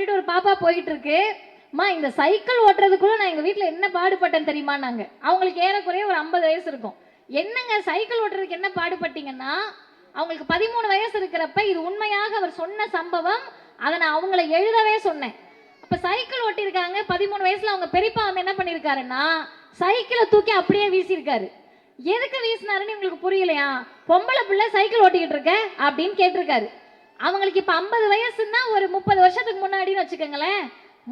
ஓட்டிட்டு ஒரு பாப்பா போயிட்டு இருக்கு மா இந்த சைக்கிள் ஓட்டுறதுக்குள்ள நான் எங்க வீட்டில் என்ன பாடுபட்டேன் தெரியுமா நாங்க அவங்களுக்கு ஏறக்குறைய ஒரு ஐம்பது வயசு இருக்கும். என்னங்க சைக்கிள் ஓட்டுறதுக்கு என்ன பாடுபட்டீங்கன்னா அவங்களுக்கு பதிமூணு வயசு இருக்கிறப்ப இது உண்மையாக அவர் சொன்ன சம்பவம். அதை நான் அவங்கள எழுதவே சொன்னேன். அப்போ சைக்கிள் ஓட்டியிருக்காங்க. பதிமூணு வயசுல அவங்க பெரியப்பா வந்து என்ன பண்ணிருக்காருன்னா சைக்கிளை தூக்கி அப்படியே வீசியிருக்காரு. எதுக்கு வீசினாருன்னு உங்களுக்கு புரியலையா? பொம்பளை பிள்ளை சைக்கிள் ஓட்டிக்கிட்டு இருக்க? அப்படின்னு கேட்டிருக்காரு. அவங்களுக்கு இப்போ ஐம்பது வயசுன்னா ஒரு முப்பது வருஷத்துக்கு முன்னாடின்னு வச்சுக்கோங்களேன்.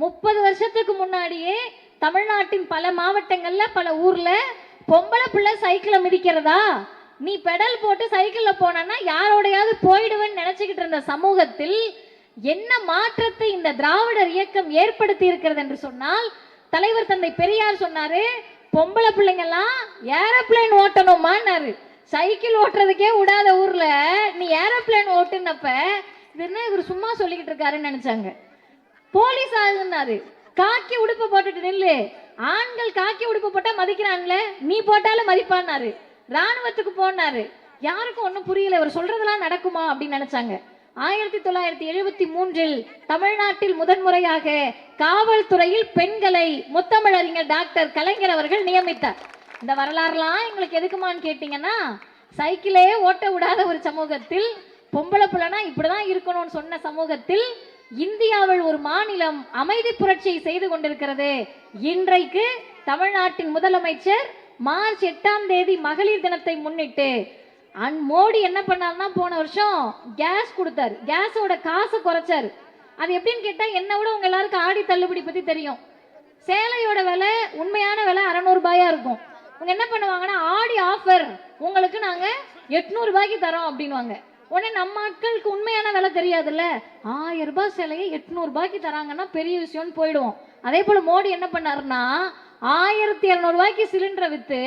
முப்பது வருஷத்துக்கு முன்னாடியே தமிழ்நாட்டின் பல மாவட்டங்களில் பல ஊரில் பொம்பளை பிள்ளை சைக்கிளை மிதிக்கிறதா? நீ பெடல் போட்டு சைக்கிளில் போனா யாரோடையாவது போயிடுவேன்னு நினச்சிக்கிட்டு இருந்த சமூகத்தில் என்ன மாற்றத்தை இந்த திராவிடர் இயக்கம் ஏற்படுத்தி இருக்கிறது என்று சொன்னால் தலைவர் தந்தை பெரியார் சொன்னாரு பொம்பளை பிள்ளைங்கெல்லாம் ஏரோப்ளேன் ஓட்டணுமான்னாரு. சைக்கிள் ஓட்டுறதுக்கே விடாத ஊர்ல. நீ ஏரோப்ளேன் ஓட்டுனப்ப இது என்ன இவர் சும்மா சொல்லிக்கிட்டு இருக்காருன்னு நினைச்சாங்க. போலீஸ் ஆகுனாரு காக்கி உடுப்பு போட்டுட்டு நில்லு. ஆண்கள் காக்கி உடுப்பு போட்டா மதிக்கிறான்ல. நீ போட்டாலும் மதிப்பான்னாரு. ராணுவத்துக்கு போனாரு. யாருக்கும் ஒன்றும் புரியல. இவர் சொல்றதெல்லாம் நடக்குமா அப்படின்னு நினைச்சாங்க. ஆயிரத்தி தொள்ளாயிரத்தி எழுபத்தி மூன்றில் தமிழ்நாட்டில் முதன்முறையாக காவல்துறையில் பெண்களை முத்தமிழறிஞர் டாக்டர் கலைஞர் அவர்கள் நியமித்தார். இந்த வரலாறுலாம் எங்களுக்கு எதுக்குமான்னு கேட்டிங்கன்னா சைக்கிளே ஓட்ட விடாத ஒரு சமூகத்தில் பொம்பளை பிள்ளைனா இப்படிதான் இருக்கணும்னு சொன்ன சமூகத்தில் இந்தியாவில் ஒரு மாநிலம் அமைதி புரட்சியை செய்து கொண்டிருக்கிறது. இன்றைக்கு தமிழ்நாட்டின் முதலமைச்சர் மார்ச் எட்டாம் தேதி மகளிர் தினத்தை முன்னிட்டு அன் மோடி என்ன பண்ணாருன்னா போன வருஷம் கேஸ் கொடுத்தாரு. கேஸோட காசு குறைச்சாரு. அது எப்படின்னு கேட்டால் என்ன விட உங்க எல்லாருக்கும் ஆடி தள்ளுபடி பற்றி தெரியும். சேலையோட விலை உண்மையான விலை அறநூறுபாயாக இருக்கும். இவங்க என்ன பண்ணுவாங்கன்னா ஆடி ஆஃபர் உங்களுக்கு நாங்க எட்நூறு ரூபாய்க்கு தரோம் அப்படின்வாங்க உடனே நம்ம ஆட்களுக்கு உண்மையான விலை தெரியாதுல்ல? ஆயிரம் ரூபாய் சிலையை எட்நூறு ரூபாய்க்கு தராங்கன்னா பெரிய விஷயம்னு போயிடுவோம். அதே போல மோடி என்ன பண்ணாருன்னா ஆயிரத்தி இரநூறுபாய்க்கு சிலிண்டரை வித்து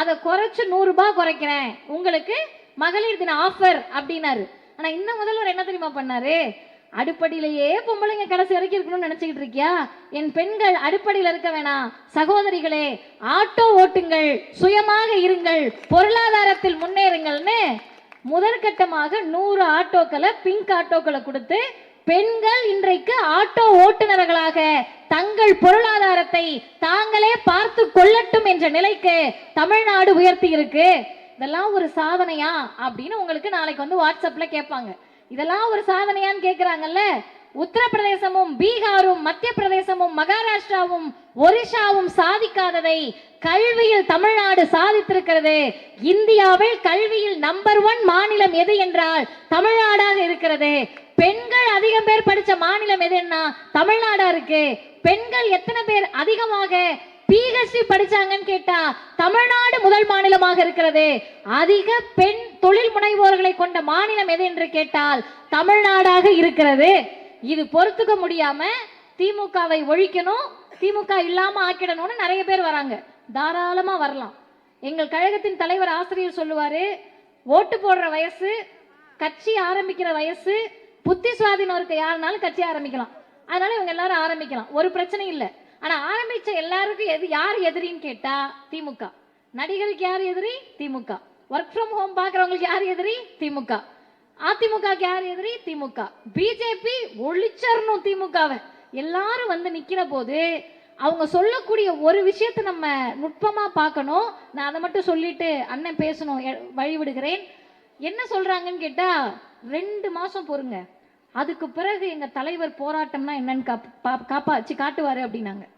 அதை குறைச்சு நூறு ரூபாய் குறைக்கிறேன். உங்களுக்கு மகளிர் தின ஆஃபர் அப்படின்னாரு. ஆனா இந்த முதல்வர் என்ன தெரியுமா பண்ணாரு? அடுப்படியிலேயே பொம்பளைங்க கடைசி வரைக்கும் இருக்கணும்னு நினைச்சுக்கிட்டு இருக்கியா? என் பெண்கள் அடுப்படியில் இருக்க வேணாம். சகோதரிகளே ஆட்டோ ஓட்டுங்கள். சுயமாக இருங்கள். பொருளாதாரத்தில் முன்னேறுங்கள்னு முதற்கட்டமாக நூறு ஆட்டோக்களை பிங்க் ஆட்டோக்களை கொடுத்து பெண்கள் இன்றைக்கு ஆட்டோ ஓட்டுநர்களாக தங்கள் பொருளாதாரத்தை தாங்களே பார்த்து கொள்ளட்டும் என்ற நிலைக்கு தமிழ்நாடு உயர்த்தி இருக்கு. இதெல்லாம் ஒரு சாதனையா? அப்படின்னு உங்களுக்கு நாளைக்கு வந்து வாட்ஸ்அப்ல கேட்பாங்க. இதெல்லாம் ஒரு சாதனையான்னு கேட்குறாங்கல்ல உத்தரப்பிரதேசமும் பீகாரும் மத்திய பிரதேசமும் மகாராஷ்டிராவும் ஒரிசாவும் சாதிக்காததை கல்வியில் தமிழ்நாடு சாதித்திருக்கிறது. இந்தியாவில் கல்வியில் நம்பர் ஒன் மாநிலம் எது என்றால் தமிழ்நாடாக இருக்கிறது. பெண்கள் அதிகம் பேர் படிச்ச மாநிலம் எதுன்னா தமிழ்நாடா இருக்கு. பெண்கள் எத்தனை பேர் அதிகமாக பிஹெச்டி படிச்சாங்கன்னு கேட்டா தமிழ்நாடு முதல் மாநிலமாக இருக்கிறது. அதிக பெண் தொழில் முனைவோர்களை கொண்ட மாநிலம் எது என்று கேட்டால் தமிழ்நாடாக இருக்கிறது. இது பொறுத்துக்க முடியாம திமுகவை ஒழிக்கணும் திமுக இல்லாம ஆக்கிடணும்னு நிறைய பேர் வராங்க. தாராளமா வரலாம். எங்கள் கழகத்தின் தலைவர் ஆசிரியர் சொல்லுவாரு ஓட்டு போடுற வயசு கட்சி ஆரம்பிக்கிற வயசு புத்தி சுவாதினம் இருக்க யாருனாலும் கட்சி ஆரம்பிக்கலாம். அதனால இவங்க எல்லாரும் ஆரம்பிக்கலாம். ஒரு பிரச்சனை இல்லை. ஆனால் ஆரம்பித்த எல்லாருக்கும் எது யார் எதிரின்னு கேட்டால் திமுக. நடிகருக்கு யார் எதிரி? திமுக. ஒர்க் ஃப்ரம் ஹோம் பார்க்குறவங்களுக்கு யார் எதிரி? திமுக. அதிமுக யார் எதிரி? திமுக. பிஜேபி ஒழிச்சரணும் திமுகவை. எல்லாரும் வந்து நிற்கிற போது அவங்க சொல்லக்கூடிய ஒரு விஷயத்தை நம்ம நுட்பமாக பார்க்கணும். நான் அதை மட்டும் சொல்லிட்டு அண்ணன் பேசணும் எ- வழி விடுகிறேன் என்ன சொல்கிறாங்கன்னு கேட்டால் ரெண்டு மாதம் பொறுங்க. அதுக்கு பிறகு எங்க தலைவர் போராட்டம்னா என்னன்னு காப்- பா- காப்பாச்சு காட்டுவாரு அப்படின்னாங்க.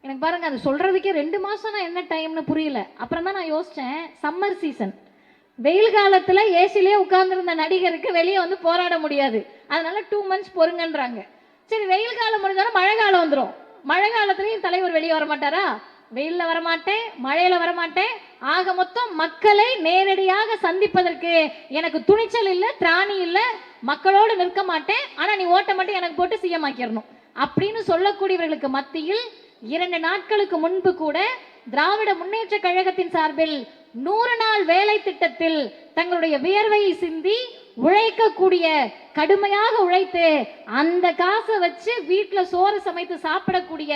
எனக்கு பாருங்க அது சொல்றதுக்கே ரெண்டு மாசம்னா என்ன டைம்னு புரியல. அப்புறம் தான் நான் யோசிச்சேன் சம்மர் சீசன். வெயில் காலத்துல ஏசிலே உட்கார்ந்துருந்த நடிகருக்கு வெளியே வந்து போராட முடியாது. அதனால டூ மந்த்ஸ் பொறுங்கன்றாங்க. சரி வெயில் காலம் முடிஞ்சாலும் மழை காலம் வந்துடும் மழை காலத்துலயும் தலைவர் வெளியே வர மாட்டாரா வெயில்ல வரமாட்டேன் மழையில வரமாட்டேன். ஆக மொத்தம் மக்களை நேரடியாக சந்திப்பதற்கு எனக்கு துணிச்சல் இல்ல திராணி இல்ல மக்களோடு நிற்க மாட்டேன். ஆனா நீ ஓட்ட மட்டும் எனக்கு போட்டு சிஎம் ஆக்கிடணும் அப்படின்னு சொல்லக்கூடியவர்களுக்கு மத்தியில் இரண்டு நாட்களுக்கு முன்பு கூட திராவிட முன்னேற்ற கழகத்தின் சார்பில் நூறு நாள் வேலை திட்டத்தில் தங்களுடைய வியர்வையை சிந்தி உழைக்கக்கூடிய கடுமையாக உழைத்து அந்த காசை வச்சு வீட்டில் சோறு சமைத்து சாப்பிடக்கூடிய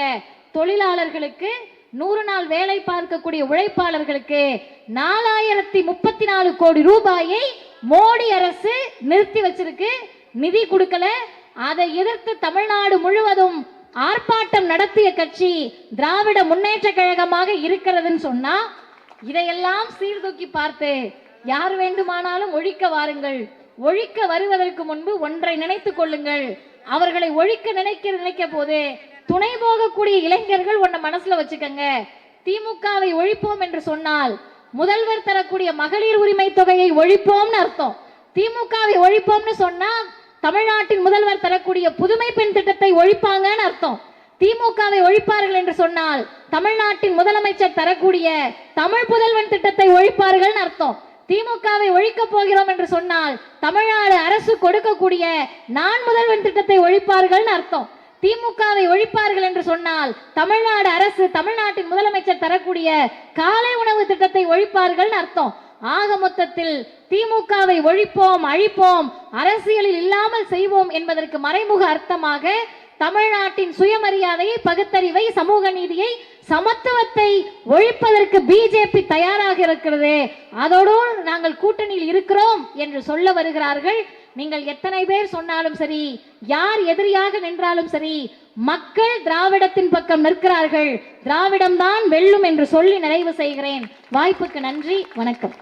தொழிலாளர்களுக்கு நூறு நாள் வேலை பார்க்கக்கூடிய உழைப்பாளர்களுக்கு நாலாயிரத்தி முப்பத்தி நாலு கோடி ரூபாயை மோடி அரசு நிறுத்தி வச்சிருக்கு. நிதி கொடுக்கல. அதை எதிர்த்து தமிழ்நாடு முழுவதும் ஆர்ப்பாட்டம் நடத்திய கட்சி திராவிட முன்னேற்ற கழகமாக இருக்கிறதுன்னு சொன்னா இதையெல்லாம் சீர்தூக்கி பார்த்து யார் வேண்டுமானாலும் ஒழிக்க வாருங்கள். ஒழிக்க வருவதற்கு முன்பு ஒன்றை நினைத்துக் கொள்ளுங்கள். அவர்களை ஒழிக்க நினைக்க நினைக்க போது துணை போகக்கூடிய இளைஞர்கள் ஒன்ன மனசுல வச்சுக்கங்க. திமுகவை ஒழிப்போம் என்று சொன்னால் முதல்வர் தரக்கூடிய மகளிர் உரிமை தொகையை ஒழிப்போம்னு அர்த்தம். திமுகவை ஒழிப்போம்னு சொன்னா தமிழ்நாட்டின் முதல்வர் தரக்கூடிய புதுமை பெண் திட்டத்தை ஒழிப்பாங்கன்னு அர்த்தம். திமுகவை ஒழிப்பார்கள் என்று சொன்னால் தமிழ்நாட்டின் முதலமைச்சர் தரக்கூடிய தமிழ் புதல்வன் திட்டத்தை ஒழிப்பார்கள்னு அர்த்தம். திமுகவை ஒழிக்க போகிறோம் என்று சொன்னால் தமிழ்நாடு அரசு கொடுக்கக்கூடிய நான் முதல்வன் திட்டத்தை ஒழிப்பார்கள்னு அர்த்தம். திமுகவை ஒழிப்பார்கள் என்று சொன்னால் தமிழ்நாடு அரசு தமிழ்நாட்டின் முதலமைச்சர் தரக்கூடிய காலை உணவு திட்டத்தை ஒழிப்பார்கள்னு அர்த்தம். ஆக மொத்தத்தில் திமுகவை ஒழிப்போம் அழிப்போம் அரசியலில் இல்லாமல் செய்வோம் என்பதற்கு மறைமுக அர்த்தமாக தமிழ்நாட்டின் சுயமரியாதையை பகுத்தறிவை சமூக நீதியை சமத்துவத்தை ஒழிப்பதற்கு பிஜேபி தயாராக இருக்கிறது. அதோடு நாங்கள் கூட்டணியில் இருக்கிறோம் என்று சொல்ல வருகிறார்கள் நீங்கள் எத்தனை பேர் சொன்னாலும் சரி யார் எதிரியாக நின்றாலும் சரி மக்கள் திராவிடத்தின் பக்கம் நிற்கிறார்கள். திராவிடம்தான் வெல்லும் என்று சொல்லி நிறைவு செய்கிறேன். வாய்ப்புக்கு நன்றி வணக்கம்.